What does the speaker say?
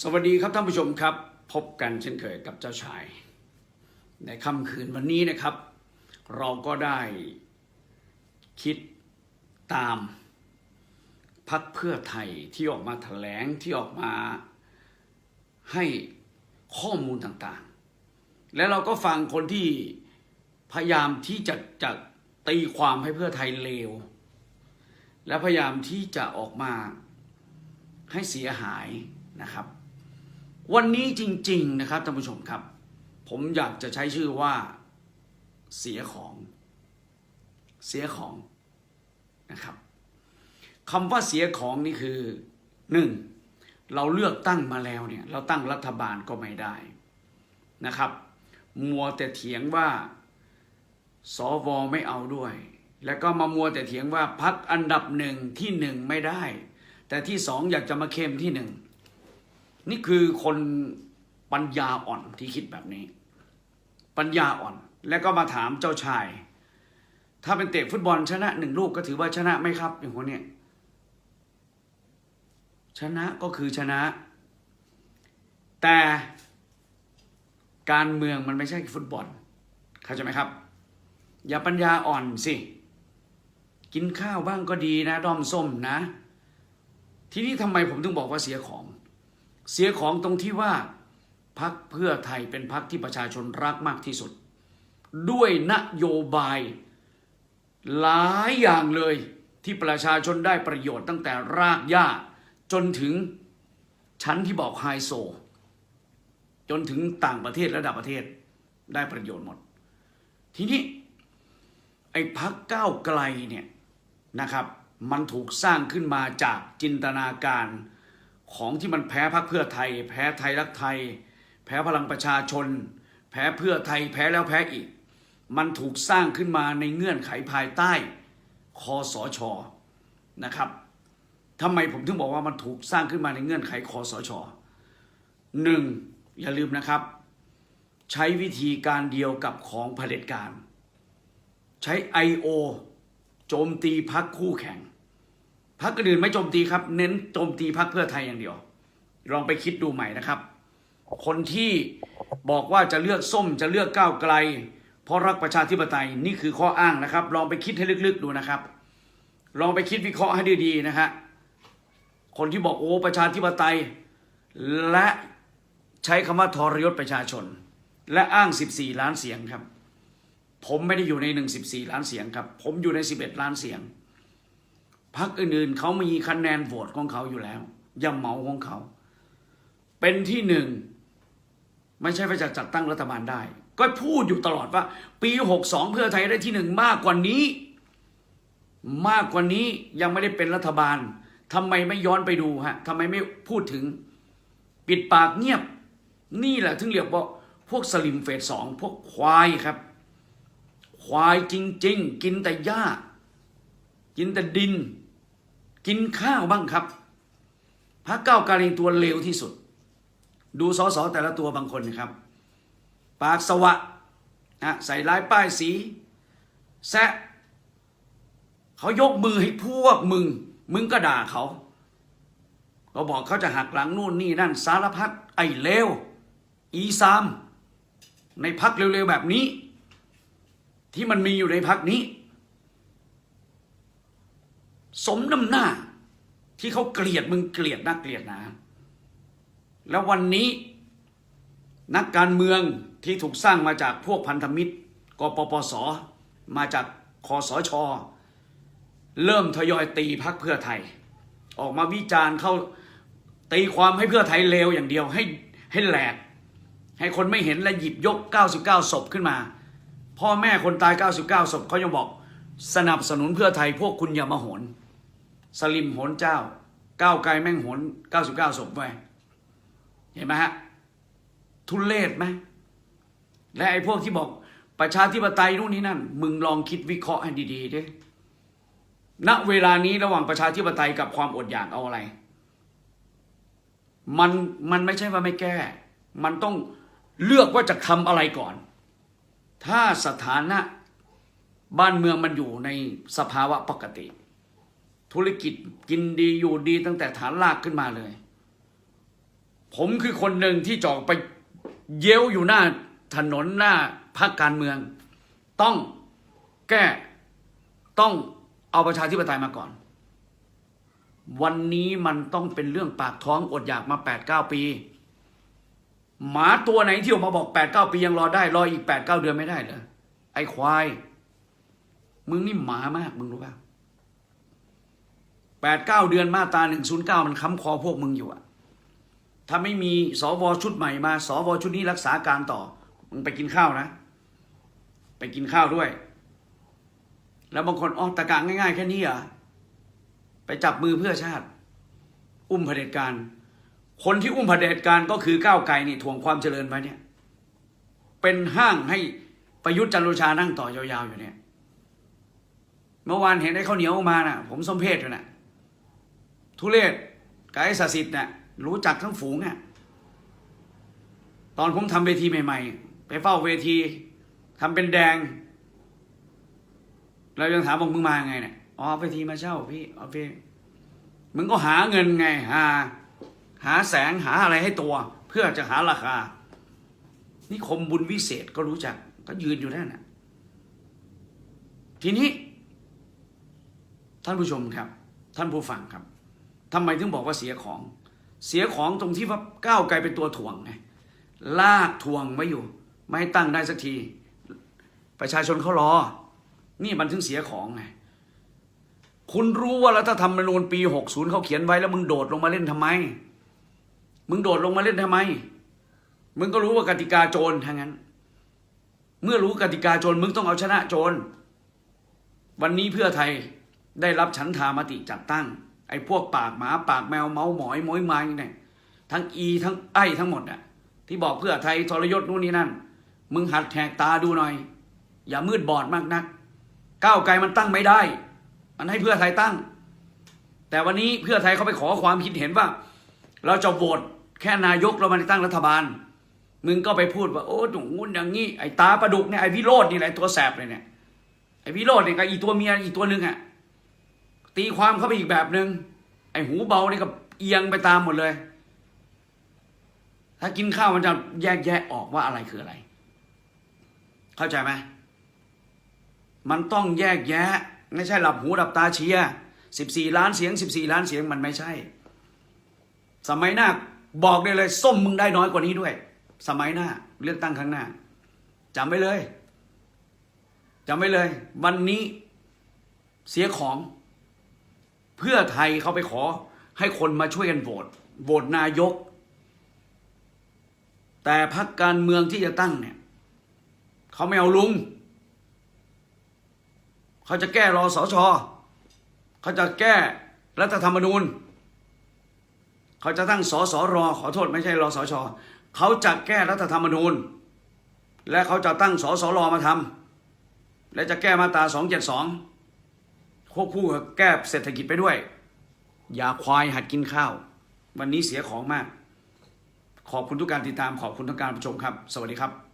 สวัสดีครับท่านผู้ชมครับ พบกันเช่นเคยกับเจ้าชาย ในค่ำคืนวันนี้นะครับ เราก็ได้คิดตามพักเพื่อไทยที่ออกมาแถลงที่ออกมาให้ข้อมูลต่างๆ และเราก็ฟังคนที่พยายามที่จะจะตีความให้เพื่อไทยเลว และพยายามที่จะออกมาให้เสียหายนะครับ วันนี้จริง ๆ นะครับท่านผู้ชมครับ ผมอยากจะใช้ชื่อว่า เสียของ เสียของนะครับคำว่าเสียของนี่คือหนึ่งเราเลือกตั้งมาแล้วเนี่ย เราตั้งรัฐบาลก็ไม่ได้นะครับ มัวแต่เถียงว่าสวไม่เอาด้วย แล้วก็มามัวแต่เถียงว่าพักอันดับหนึ่งที่หนึ่งไม่ได้ แต่ที่สองอยากจะมาเข้มที่หนึ่ง นี่คือคนปัญญาอ่อนที่คิดแบบนี้ ปัญญาอ่อน แล้วก็มาถามเจ้าชาย ถ้าเป็นเตะฟุตบอลชนะหนึ่งลูกก็ถือว่าชนะไหมครับ อย่างคนเนี้ยชนะก็คือชนะ แต่การเมืองมันไม่ใช่ฟุตบอลเข้าใจไหมครับ อย่าปัญญาอ่อนสิ กินข้าวบ้างก็ดีนะ ดอมส้มนะ ทีนี้ทำไมผมถึงบอกว่าเสียของ เสียของตรงที่ว่าพักเพื่อไทยเป็นพักที่ประชาชนรักมากที่สุด ด้วยนโยบาย หลายอย่างเลยที่ประชาชนได้ประโยชน์ตั้งแต่รากหญ้า จนถึงชั้นที่บอกไฮโซ จนถึงต่างประเทศระดับประเทศได้ประโยชน์หมด ทีนี้ ไอ้พักก้าวไกลเนี่ยนะครับ มันถูกสร้างขึ้นมาจากจินตนาการ ของที่มันแพ้พักเพื่อไทย แพ้ไทยรักไทย แพ้พลังประชาชน แพ้เพื่อไทยแพ้แล้วแพ้อีก มันถูกสร้างขึ้นมาในเงื่อนไขภายใต้คอสชนะครับทำไมผมถึงบอกว่ามันถูกสร้างขึ้นมาในเงื่อนไขคอสชหนึ่งอย่าลืมนะครับ ใช้วิธีการเดียวกับของเผด็จการ ใช้ I.O. โจมตีพักคู่แข่ง พักอื่นไม่โจมตีครับ เน้นโจมตีพักเพื่อไทยอย่างเดียว ลองไปคิดดูใหม่นะครับ คนที่บอกว่าจะเลือกส้มจะเลือกก้าวไกล เพราะรักประชาธิปไตยนี่คือข้ออ้างนะครับ ลองไปคิดให้ลึกๆดูนะครับ ลองไปคิดวิเคราะห์ให้ดีๆนะฮะคนที่บอกโอ้ประชาธิปไตย และใช้คำว่าทรยศประชาชน และอ้าง 14 ล้านเสียงครับ ผมไม่ได้อยู่ใน 114 ล้านเสียงครับ ผมอยู่ใน 11 ล้านเสียง พรรคอื่นๆเขามีคะแนนโหวตของเขาอยู่แล้วย่าเหมาของเขา เป็นที่หนึ่งไม่ใช่ว่าจะจัดตั้งรัฐบาลได้ ก็พูดอยู่ตลอดว่า ปี 62 เพื่อไทยได้ที่หนึ่งมากกว่านี้ มากกว่านี้ยังไม่ได้เป็นรัฐบาลทำไมไม่ย้อนไปดูฮะทำไมไม่พูดถึง ปิดปากเงียบ นี่แหละถึงเรียกว่าพวกสลิมเฟสสองพวกควายครับ ควายจริง ๆ กินแต่หญ้า กินแต่ดิน กินข้าวบ้างครับพรรคเก้าวไกลตัวเลวที่สุด ดูสสแต่ละตัวบางคนนะครับ ปากสวะนะใส่ร้ายป้ายสี แซะเขายกมือให้พวกมึง มึงก็ด่าเขาก็บอกเขาจะหักหลังนู่นนี่นั่นสารพัดไอ้เลวอีซาม ในพักเร็วๆแบบนี้ ที่มันมีอยู่ในพักนี้ สมน้ำหน้า ที่เขาเกลียดมึงเกลียดนักเกลียดหนะ แล้ววันนี้นักการเมืองที่ถูกสร้างมาจากพวกพันธมิตรกปปส มาจากคอสช เริ่มทยอยตีพักเพื่อไทย ออกมาวิจารณ์เข้าตีความให้เพื่อไทยเลวอย่างเดียวให้ให้แหลก ให้คนไม่เห็นและหยิบยก 99 ศพขึ้นมา พ่อแม่คนตาย 99 ศพเขายังบอกสนับสนุนเพื่อไทยพวกคุณอย่ามาโหน สลิมโหนเจ้า ก้าวไกลแม่งโหน99ศพไปเห็นไหมฮะ ทุเลศไหมและไอ้พวกที่บอกประชาธิปไตยนู่นนี่นั่น มึงลองคิดวิเคราะห์ให้ดีๆดิณเวลานี้ระหว่างประชาธิปไตยกับความอดอยากเอาอะไร มันมันไม่ใช่ว่าไม่แก้ มันต้องเลือกว่าจะทำอะไรก่อน ถ้าสถานะบ้านเมืองมันอยู่ในสภาวะปกติ ธุรกิจกินดีอยู่ดีตั้งแต่ฐานลากขึ้นมาเลย ผมคือคนหนึ่งที่จอกไปเย้วอยู่หน้าถนนหน้าพักการเมือง ต้องแก้ต้องเอาประชาธิปไตยมาก่อน วันนี้มันต้องเป็นเรื่องปากท้องอดอยากมาแปดเก้าปี หมาตัวไหนที่ออกมาบอกแปดเก้าปียังรอได้รออีกแปดเก้าเดือนไม่ได้เหรอไอ้ควาย มึงนี่หมามากมึงรู้ป่ะ แปดเก้าเดือนมาตราหนึ่งศูนย์เก้ามันค้ำคอพวกมึงอยู่อะถ้าไม่มีสวชุดใหม่มาสวชุดนี้รักษาการต่อ มึงไปกินข้าวนะ ไปกินข้าวด้วย แล้วบางคนอ๋อตะกะง่ายๆ แค่นี้เหรอไปจับมือเพื่อชาติ อุ้มเผด็จการ คนที่อุ้มเผด็จการก็คือก้าวไกลนี่ถ่วงความเจริญไว้เนี่ย เป็นห้างให้ประยุทธ์จันทร์โอชานั่งต่อยาวๆอยู่เนี่ย เมื่อวานเห็นไอ้ข้าวเหนียวมาน่ะ ผมสมเพศอยู่น่ะ ทุเรศกับไอ้สสิทธิ์น่ะรู้จักทั้งฝูงอะตอนผมทำเวทีใหม่ ๆ ไปเฝ้าเวทีทำเป็นแดง เรายังถามบอกมึงมาไงเนี่ยอ๋อเวทีมาเช่าพี่เอาไปมึงก็หาเงินไงหาหาแสงหาอะไรให้ตัว เพื่อจะหาราคานี่คมบุญวิเศษก็รู้จัก ก็ยืนอยู่นั่นน่ะทีนี้ ท่านผู้ชมครับ ท่านผู้ฟังครับ ทำไมถึงบอกว่าเสียของ เสียของตรงที่ว่าก้าวไกลเป็นตัวถ่วงไงลากถ่วงไว้อยู่ ไม่ให้ตั้งได้สักที ประชาชนเขารอ นี่มันถึงเสียของไงคุณรู้ว่ารัฐธรรมนูญปี 60เขาเขียนไว้แล้วมึงโดดลงมาเล่นทำไม มึงโดดลงมาเล่นทำไม มึงก็รู้ว่ากติกาโจรทั้งนั้น เมื่อรู้กติกาโจรมึงต้องเอาชนะโจร วันนี้เพื่อไทยได้รับฉันทามติจัดตั้ง ไอ้พวกปากหมาปากแมวเมาหมอยมอยไม้เนี่ยทั้งอีทั้งไอ้ทั้งหมดน่ะที่บอกเพื่อไทยทรยศนู่นนี่นั่น มึงหัดแหกตาดูหน่อย อย่ามืดบอดมากนัก ก้าวไกลมันตั้งไม่ได้ มันให้เพื่อไทยตั้ง แต่วันนี้เพื่อไทยเขาไปขอความคิดเห็นว่า เราจะโหวตแค่นายกเรามาตั้งรัฐบาล มึงก็ไปพูดว่าโอ้หนุ่งงุ่นอย่างงี้ไอ้ตาประดุกเนี่ยไอ้วิโรจน์นี่แหละตัวแสบเลยเนี่ยไอ้วิโรจน์เนี่ยกับอีตัวเมียอีตัวหนึ่งอะ ตีความเข้าไปอีกแบบหนึ่งไอ้หูเบานี่ก็เอียงไปตามหมดเลย ถ้ากินข้าวมันจะแยกแยะออกว่าอะไรคืออะไร เข้าใจไหมมันต้องแยกแยะ ไม่ใช่หลับหูหลับตาเชียร์สิบสี่ล้านเสียงสิบสี่ล้านเสียงมันไม่ใช่ สมัยหน้าบอกได้เลย ส้มมึงได้น้อยกว่านี้ด้วย สมัยหน้า เลือกตั้งครั้งหน้าจำไว้เลยจำไว้เลย วันนี้เสียของ เพื่อไทยเขาไปขอให้คนมาช่วยกันโหวตโหวตนายก แต่พรรคการเมืองที่จะตั้งเนี่ยเขาไม่เอาลุง เขาจะแก้รอสอชอเขาจะแก้รัฐธรรมนูญ เขาจะตั้งสสรขอโทษไม่ใช่รอสชเขาจะแก้รัฐธรรมนูญ และเขาจะตั้งสสรมาทำและจะแก้มาตรา272 ควบคู่กับแก้เศรษฐกิจไปด้วย อย่าควายหัดกินข้าว วันนี้เสียของมาก ขอบคุณทุกการติดตามขอบคุณทุกการรับชมครับ สวัสดีครับ